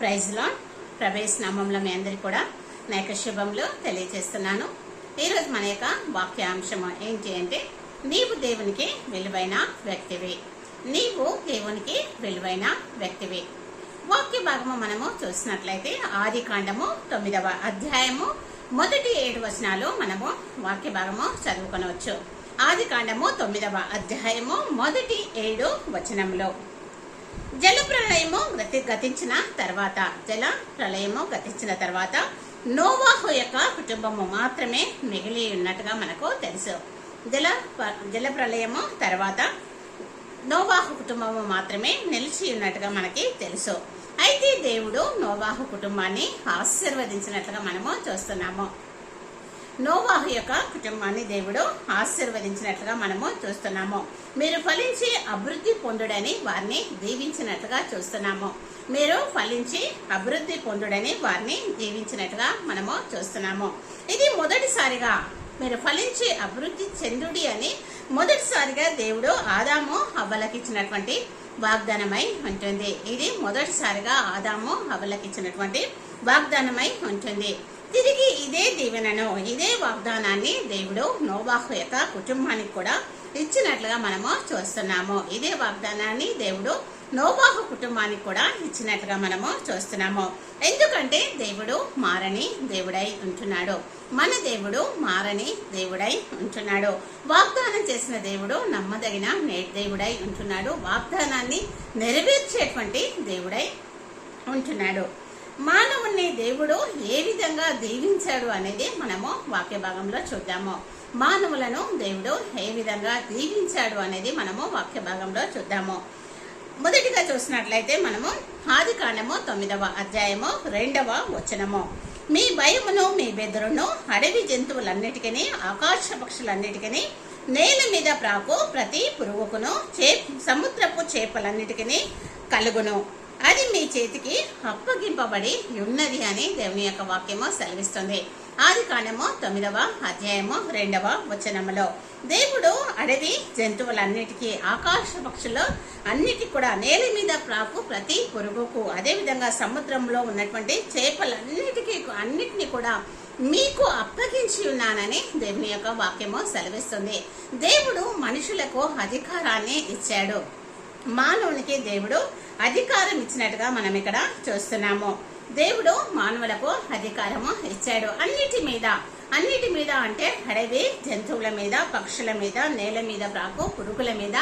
ప్రైజ్లో ప్రవేశ నామంలో మీ అందరికీ కూడా నా యొక్క శుభంలో తెలియజేస్తున్నాను. ఈరోజు మన యొక్క వాక్యాంశం ఏంటి అంటే నీవు దేవునికి విలువైన వ్యక్తివి. నీవు దేవునికి విలువైన వ్యక్తివి. వాక్య భాగము మనము చూసినట్లయితే ఆది కాండము తొమ్మిదవ అధ్యాయము మొదటి ఏడు వచనాలు మనము వాక్య భాగము చదువుకొనవచ్చు. ఆది కాండము తొమ్మిదవ అధ్యాయము మొదటి ఏడు వచనంలో జల ప్రళయము గతి గతించిన తర్వాత జల ప్రళయము గతించిన తర్వాత నోవాహు యొక్క కుటుంబము మాత్రమే మిగిలి ఉన్నట్టుగా మనకు తెలుసు. జల జల ప్రళయము తర్వాత నోవాహు కుటుంబము మాత్రమే నిలిచి ఉన్నట్టుగా మనకి తెలుసు. అయితే దేవుడు నోవాహు కుటుంబాన్ని ఆశీర్వదించినట్లుగా మనము చూస్తున్నాము. నోవాహు యొక్క కుటుంబాన్ని దేవుడు ఆశీర్వదించినట్లుగా మనము చూస్తున్నాము. మీరు ఫలించి అభివృద్ధి పొందుడని వారిని దీవించినట్లుగా చూస్తున్నాము. మీరు ఫలించి అభివృద్ధి పొందుడని వారిని దీవించినట్లుగా మనము చూస్తున్నాము. ఇది మొదటిసారిగా మీరు ఫలించి అభివృద్ధి చెందుడి అని మొదటిసారిగా దేవుడు ఆదాము అవ్వలకిచ్చినటువంటి వాగ్దానమై ఉంటుంది. ఇది మొదటిసారిగా ఆదాము అవ్వలకిచ్చినటువంటి వాగ్దానమై ఉంటుంది. తిరిగి ఇదే దీవెనను ఇదే వాగ్దానాన్ని దేవుడు నోవాహు యొక్క కుటుంబానికి కూడా ఇచ్చినట్లుగా మనము చూస్తున్నాము. ఇదే వాగ్దానాన్ని దేవుడు నోవాహు కుటుంబానికి కూడా ఇచ్చినట్లుగా మనము చూస్తున్నాము. ఎందుకంటే దేవుడు మారని దేవుడై ఉంటున్నాడు. మన దేవుడు మారని దేవుడై ఉంటున్నాడు. వాగ్దానం చేసిన దేవుడు నమ్మదగిన నే- దేవుడై ఉంటున్నాడు. వాగ్దానాన్ని నెరవేర్చేటువంటి దేవుడై ఉంటున్నాడు. మానవుణ్ణి దేవుడు ఏ విధంగా దీవించాడు అనేది మనము వాక్య భాగంలో చూద్దాము. మానవులను దేవుడు ఏ విధంగా దీవించాడు అనేది మనము వాక్య భాగంలో చూద్దాము. మొదటిగా చూసినట్లయితే మనము ఆది కాండము తొమ్మిదవ అధ్యాయము రెండవ వచనము. మీ భయమును మీ బెదురును అడవి జంతువులన్నిటికీ ఆకాశ పక్షులన్నిటికీ నేల మీద ప్రాకు ప్రతి పురుగుకును చే సముద్రపు చేపలన్నిటికీ కలుగును. అది మీ చేతికి అప్పగింపబడి ఉన్నది అని దేవుని యొక్క వాక్యము సెలవిస్తుంది. ఆది కాండము తొమ్మిదవ అధ్యాయము రెండవ వచనములో దేవుడు అడవి జంతువులన్నిటికీ ఆకాశ పక్షులు అన్నిటికీ కూడా నేల మీద ప్రాకు ప్రతి పురుగుకు అదేవిధంగా సముద్రంలో ఉన్నటువంటి చేపలన్నిటికీ అన్నిటినీ కూడా మీకు అప్పగించి ఉన్నానని దేవుని యొక్క వాక్యము సెలవిస్తుంది. దేవుడు మనుషులకు అధికారాన్ని ఇచ్చాడు. మానవునికి దేవుడు అధికారం ఇచ్చినట్టుగా మనం ఇక్కడ చూస్తున్నాము. దేవుడు మానవులకు అధికారము ఇచ్చాడు. అన్నిటి మీద అన్నిటి మీద అంటే అడవి జంతువుల మీద పక్షుల మీద నేల మీద ప్రాకు పురుగుల మీద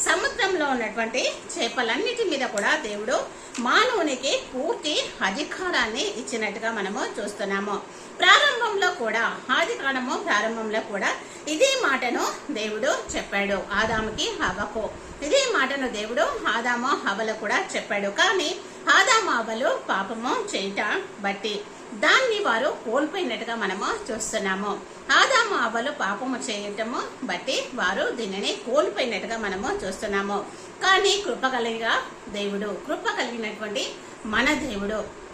సముద్రంలో ఉన్నటువంటి చేపలన్నిటి మీద కూడా దేవుడు మానవునికి పూర్తి అధికారాన్ని ఇచ్చినట్టుగా మనము చూస్తున్నాము. ప్రారంభంలో కూడా ఆది కాలము ప్రారంభంలో కూడా ఇదే మాటను దేవుడు చెప్పాడు. ఆదాముకి హవకు ఇదే మాటను దేవుడు ఆదాము హవలు కూడా చెప్పాడు. కానీ ఆదాము హవలు పాపము చేయట బట్టి దాన్ని వారు కోల్పోయినట్టుగా మనము చూస్తున్నాము. ఆదాము అవ్వలు పాపము చేయటము బట్టి వారు దీనిని కోల్పోయినట్టుగా మనము చూస్తున్నాము. కానీ కృప కలిగిన దేవుడు కృప కలిగినటువంటి మన దేవుడు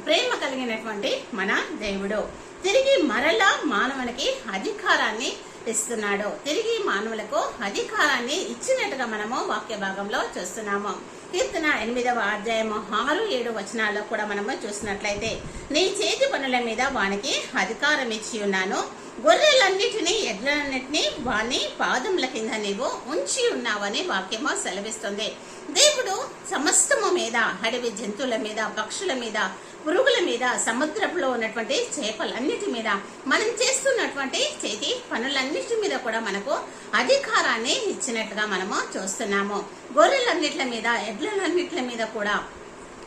ప్రేమ కలిగినటువంటి మన దేవుడు తిరిగి మరలా మనకి అధికారాన్ని ఇస్తున్నాడు. తిరిగి మానవులకు అధికారాన్ని ఇచ్చినట్టుగా మనము వాక్య భాగంలో చూస్తున్నాము. కీర్తన ఎనిమిదవ అధ్యాయము ఆరు ఏడు వచనాల్లో కూడా మనము చూసినట్లయితే నీ చేతి పనుల మీద వానికి అధికారం ఇచ్చి ఉన్నాను. గొర్రెలన్నిటినీ ఎడ్లన్నిటినీ వాని పాదముల కింద నీవు ఉంచి ఉన్నావని వాక్యము సెలవిస్తుంది. దేవుడు సమస్తము మీద అడవి జంతువుల మీద పక్షుల మీద పురుగుల మీద సముద్రంలో ఉన్నటువంటి చేపలన్నిటి మీద మనం చేస్తున్నటువంటి చేతి పనులన్నిటి మీద కూడా మనకు అధికారాన్ని ఇచ్చినట్టుగా మనము చూస్తున్నాము. గొర్రెలన్నిట్ల మీద ఎడ్లన్నిట్ల మీద కూడా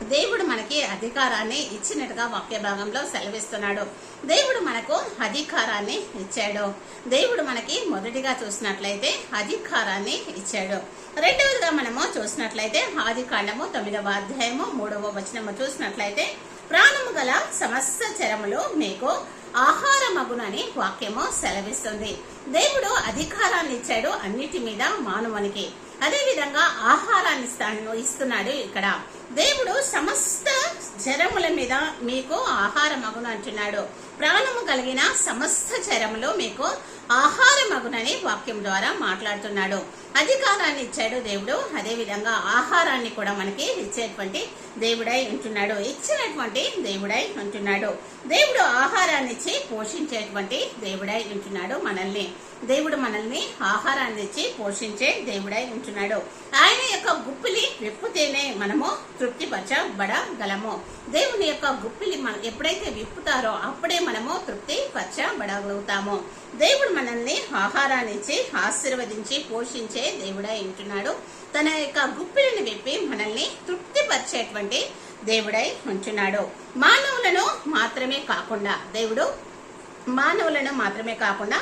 దేవుడు మనకి అధికారాన్ని ఇచ్చినట్టుగా వాక్య భాగంలో సెలవిస్తున్నాడు. దేవుడు మనకు అధికారాన్ని ఇచ్చాడు. దేవుడు మనకి మొదటిగా చూసినట్లయితే అధికారాన్ని ఇచ్చాడు. రెండవదిగా మనము చూసినట్లయితే ఆది కాండము తొమ్మిదవ అధ్యాయము మూడవ వచనము చూసినట్లయితే ప్రాణము గల సమస్త చరములు మీకు ఆహారమగునని వాక్యము సెలవిస్తుంది. దేవుడు అధికారాన్ని ఇచ్చాడు అన్నిటి మీద మానవునికి. అదే విధంగా ఆహారాన్ని ఇస్తాను ఇస్తున్నాడు ఇక్కడ. దేవుడు సమస్త జరముల మీద మీకు ఆహారం అగును అంటున్నాడు. ప్రాణము కలిగిన సమస్త చరములో మీకు ఆహారమగునని వాక్యం ద్వారా మాట్లాడుతున్నాడు. అధికారాన్ని ఇచ్చాడు దేవుడు. అదేవిధంగా ఆహారాన్ని కూడా మనకి ఇచ్చేటువంటి దేవుడై ఉంటున్నాడు. ఇచ్చినటువంటి దేవుడై ఉంటున్నాడు. దేవుడు ఆహారాన్ని ఇచ్చి పోషించేటువంటి దేవుడై ఉంటున్నాడు మనల్ని. దేవుడు మనల్ని ఆహారాన్ని ఇచ్చి పోషించే దేవుడై ఉంటున్నాడు. ఆయన యొక్క గుప్పిలి విప్పుతేనే మనము తృప్తిపరచబడగలము. దేవుని యొక్క గుప్పిలి మనం ఎప్పుడైతే విప్పుతారో అప్పుడే మనము తృప్తి పరచబడగలుగుతాము దేవుడు మనల్ని ఆహారాన్ని ఇచ్చి ఆశీర్వదించి పోషించే దేవుడై ఉంటున్నాడు. తన యొక్క గుప్పిలను విప్పి మనల్ని తృప్తిపరిచేటువంటి దేవుడై ఉంటున్నాడు. మానవులను మాత్రమే కాకుండా దేవుడు మానవులను మాత్రమే కాకుండా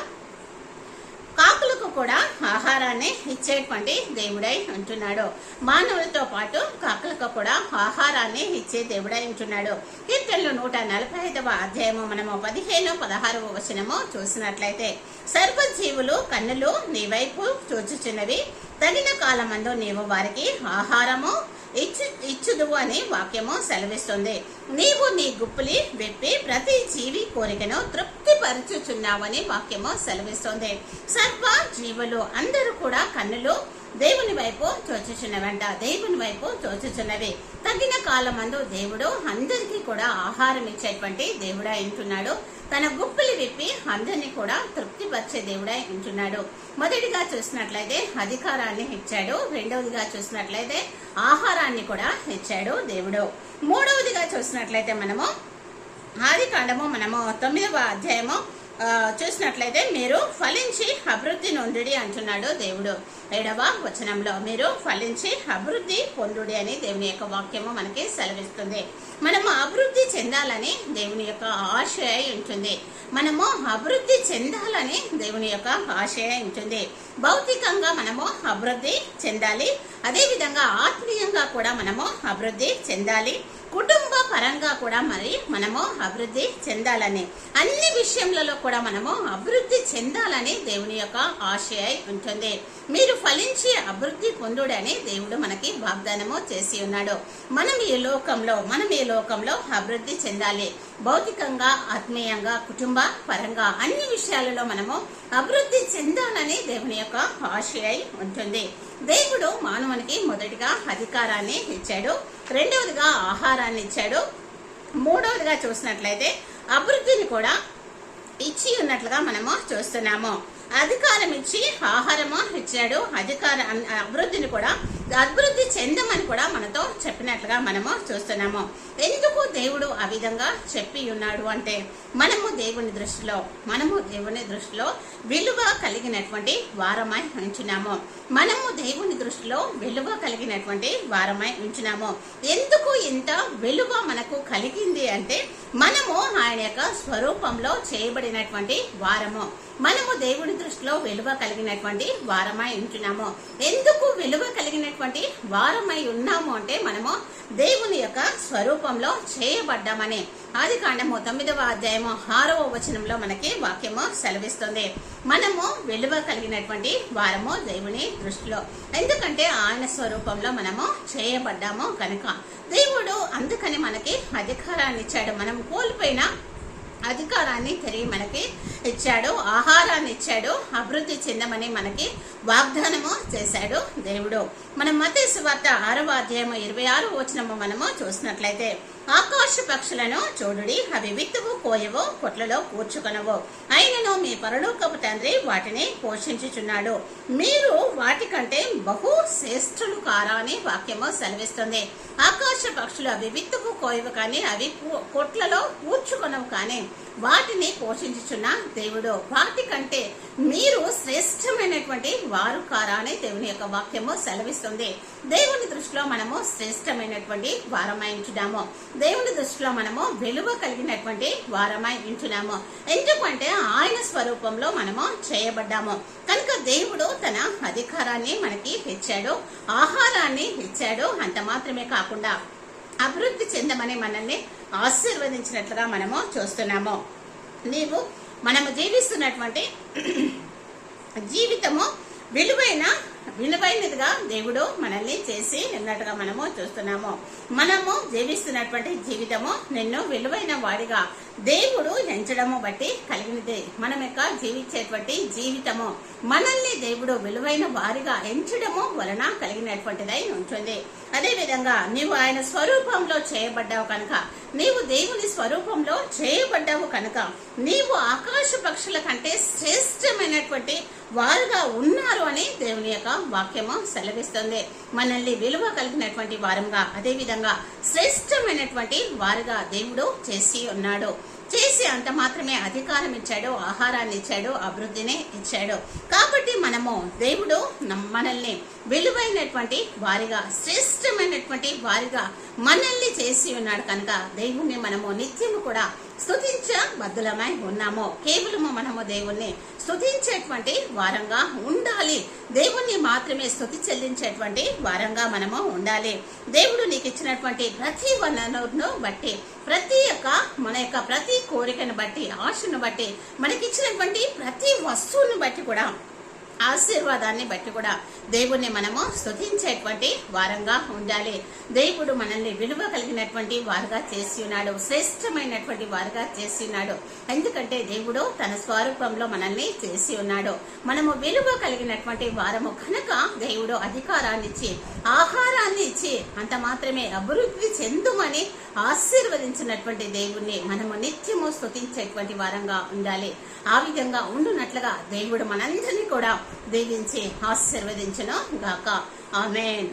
కాకులకు కూడా ఆహారాన్ని ఇచ్చేటువంటి దేవుడై ఉంటున్నాడు. మానవులతో పాటు కాకులకు కూడా ఆహారాన్ని ఇచ్చే దేవుడై ఉంటున్నాడు. కీర్తనలు నూట నలభై ఐదవ అధ్యాయము మనము పదిహేను పదహారవ వచనము చూసినట్లయితే సర్వజీవులు కన్నులు నీ వైపు చూచుచున్నవి. తగిన కాలమందు నీవు వారికి ఆహారము ఇచ్చు ఇచ్చుదువు అని వాక్యము సెలవిస్తుంది. నీవు నీ గుప్పులి విప్పి ప్రతి జీవి కోరికను తృప్తిపరచుచున్నావని వాక్యము సెలవిస్తుంది. సర్వ జీవులు అందరూ కూడా కన్నులు దేవుని వైపు చోచుచున్నవంట దేవుని వైపు చోచుచున్నవి తగిన కాలమందు దేవుడు అందరికీ కూడా ఆహారం ఇచ్చేటువంటి దేవుడా ఉంటున్నాడు. తన గుప్పులు విప్పి అందరినీ కూడా తృప్తిపరిచే దేవుడా ఉంటున్నాడు. మొదటిగా చూసినట్లయితే అధికారాన్ని ఇచ్చాడు రెండవదిగా చూసినట్లయితే ఆహారాన్ని కూడా ఇచ్చాడు దేవుడు. మూడవదిగా చూసినట్లయితే మనము ఆది కాండము మనము తొమ్మిదవ అధ్యాయము చూసినట్లయితే మీరు ఫలించి అభివృద్ధి నొందుడి అంటున్నాడు దేవుడు. ఏడవ వచనంలో మీరు ఫలించి అభివృద్ధి పొందుడి అని దేవుని యొక్క వాక్యము మనకి సెలవిస్తుంది. మనము అభివృద్ధి చెందాలని దేవుని యొక్క ఆశయ ఉంటుంది. మనము అభివృద్ధి చెందాలని దేవుని యొక్క ఆశయ ఉంటుంది. భౌతికంగా మనము అభివృద్ధి చెందాలి. అదేవిధంగా ఆత్మీయంగా కూడా మనము అభివృద్ధి చెందాలి. కుటుంబ పరంగా కూడా మరి మనము అభివృద్ధి చెందాలని అన్ని విషయములలో కూడా మనము అభివృద్ధి చెందాలని దేవుని యొక్క ఆశ అయి ఉంటుంది. మీరు ఫలించి అభివృద్ధి పొందుడని దేవుడు మనకి వాగ్దానము చేసి ఉన్నాడు. మనం ఈ లోకంలో మనం ఈ లోకంలో అభివృద్ధి చెందాలి. భౌతికంగా ఆత్మీయంగా కుటుంబ పరంగా అన్ని విషయాలలో మనము అభివృద్ధి చెందాలని దేవుని యొక్క ఆశ అయి ఉంటుంది. దేవుడు మానవునికి మొదటిగా అధికారాన్ని ఇచ్చాడు. రెండవదిగా ఆహారాన్ని ఇచ్చాడు మూడవదిగా చూసినట్లయితే అభివృద్ధిని కూడా ఇచ్చి ఉన్నట్లుగా మనము చూస్తున్నాము. అధికారం ఇచ్చి ఆహారము ఇచ్చాడు. అధికార అభివృద్ధిని కూడా అభివృద్ధి చెందమని కూడా మనతో చెప్పినట్లుగా మనము చూస్తున్నాము. ఎందుకు దేవుడు ఆ విధంగా చెప్పి ఉన్నాడు అంటే మనము దేవుని దృష్టిలో మనము దేవుని దృష్టిలో విలువ కలిగినటువంటి వారమై ఉంచున్నాము. మనము దేవుని దృష్టిలో విలువ కలిగినటువంటి వారమై ఉంచున్నాము. ఎందుకు ఇంత విలువ మనకు కలిగింది అంటే మనము ఆయన యొక్క స్వరూపంలో చేయబడినటువంటి వారము. మనము దేవుని దృష్టిలో విలువ కలిగినటువంటి వారమై ఉంటున్నాము ఎందుకు విలువ కలిగినటువంటి వారమై ఉన్నాము అంటే మనము దేవుని యొక్క స్వరూపంలో చేయబడ్డామని. ఆది కాండము తొమ్మిదవ అధ్యాయము ఆరవ వచనంలో మనకి వాక్యము సెలవిస్తుంది. మనము విలువ కలిగినటువంటి వారము దేవుని దృష్టిలో. ఎందుకంటే ఆయన స్వరూపంలో మనము చేయబడ్డాము కనుక. దేవుడు అందుకని మనకి అధికారాన్ని ఇచ్చాడు. మనం కోల్పోయిన అధికారాన్ని తిరిగి మనకి ఇచ్చాడు ఆహారాన్ని ఇచ్చాడు అభివృద్ధి చెందమని మనకి వాగ్దానము చేశాడు దేవుడు. మన మత వార్త ఆరవ అధ్యాయము ఇరవై ఆరు వచనము మనము చూసినట్లయితే ఆకాశ పక్షులను చూడుడి అవి విత్తువు కోయవు కొట్లలో కూర్చుకొనవో. అయినను మీ పరలోకపు తండ్రి వాటిని పోషించుచున్నాడు. మీరు వాటికంటే బహు శ్రేష్ఠులు కారా అని వాక్యము సెలవిస్తుంది. ఆకాశ పక్షులు అవి విత్తుకు కోయవు కానీ అవి కొట్లలో కూర్చుకొనవు కానీ వాటిని పోషించుచున్న దేవుడు. వాటికంటే మీరు శ్రేష్టమైనటువంటి వారు కారా అనే దేవుని యొక్క వాక్యము సెలవిస్తుంది. దేవుని దృష్టిలో మనము శ్రేష్టమైనటువంటి వారమై ఉంచున్నాము దేవుని దృష్టిలో మనము విలువ కలిగినటువంటి వారమై ఉంటున్నాము. ఎందుకంటే ఆయన స్వరూపంలో మనము చేయబడ్డాము. కనుక దేవుడు తన అధికారాన్ని మనకి ఇచ్చాడు. ఆహారాన్ని ఇచ్చాడు అంత మాత్రమే కాకుండా అభివృద్ధి చెందమని మనల్ని ఆశీర్వదించినట్లుగా మనము చూస్తున్నాము. నీవు మనము జీవిస్తున్నటువంటి జీవితము విలువైన విలువైనదిగా దేవుడు మనల్ని చేసి ఉన్నట్టుగా మనము చూస్తున్నాము. మనము జీవిస్తున్నటువంటి జీవితము నిన్ను విలువైన వాడిగా దేవుడు ఎంచడము బట్టి కలిగినది. మనం యొక్క జీవించేటువంటి జీవితము మనల్ని దేవుడు విలువైన వారిగా ఎంచడము వలన కలిగినటువంటిదై ఉంటుంది. అదే విధంగా నీవు ఆయన స్వరూపంలో చేయబడ్డావు కనుక నీవు దేవుని స్వరూపంలో చేయబడ్డావు కనుక నీవు ఆకాశ పక్షుల కంటే శ్రేష్టమైనటువంటి వారుగా ఉన్నారు అని దేవుని యొక్క వాక్యము సెలవిస్తుంది. మనల్ని విలువ కలిగినటువంటి వారంగా అదే విధంగా శ్రేష్టమైనటువంటి వారుగా దేవుడు చేసి ఉన్నాడు. చేసి అంత మాత్రమే అధికారం ఇచ్చాడు ఆహారాన్ని ఇచ్చాడు అభివృద్ధిని ఇచ్చాడు. కాబట్టి మనము దేవుడు మనల్ని విలువైనటువంటి వారిగా శ్రేష్టమైనటువంటి వారిగా మనల్ని చేసి ఉన్నాడు కనుక దేవుణ్ణి మనము నిత్యము కూడా స్థుతించ బద్దులమై ఉన్నాము. కేవలము మనము దేవుణ్ణి స్థుతించేటువంటి వారంగా ఉండాలి. దేవుణ్ణి మాత్రమే స్థుతి చెల్లించేటువంటి వారంగా మనము ఉండాలి. దేవుడు నీకు ఇచ్చినటువంటి ప్రతి వనరును బట్టి ప్రతి యొక్క మన యొక్క ప్రతి కోరికను బట్టి ఆశను బట్టి మనకిచ్చినటువంటి ప్రతి వస్తువును బట్టి కూడా ఆశీర్వాదాన్ని బట్టి కూడా దేవుణ్ణి మనము స్థుతించేటువంటి వారంగా ఉండాలి. దేవుడు మనల్ని విలువ కలిగినటువంటి వారుగా చేసి ఉన్నాడు. శ్రేష్టమైనటువంటి వారుగా చేసి ఉన్నాడు. ఎందుకంటే దేవుడు తన స్వరూపంలో మనల్ని చేసి ఉన్నాడు. మనము విలువ కలిగినటువంటి వారము కనుక దేవుడు అధికారాన్ని ఇచ్చి ఆహారాన్ని ఇచ్చి అంత మాత్రమే అభివృద్ధి చెందుమని ఆశీర్వదించినటువంటి దేవుణ్ణి మనము నిత్యము స్తుతించేటువంటి వారంగా ఉండాలి. ఆ విధంగా ఉండునట్లుగా దేవుడు మనందరినీ కూడా దీవించి ఆశీర్వదించను గాక. ఆమెన్.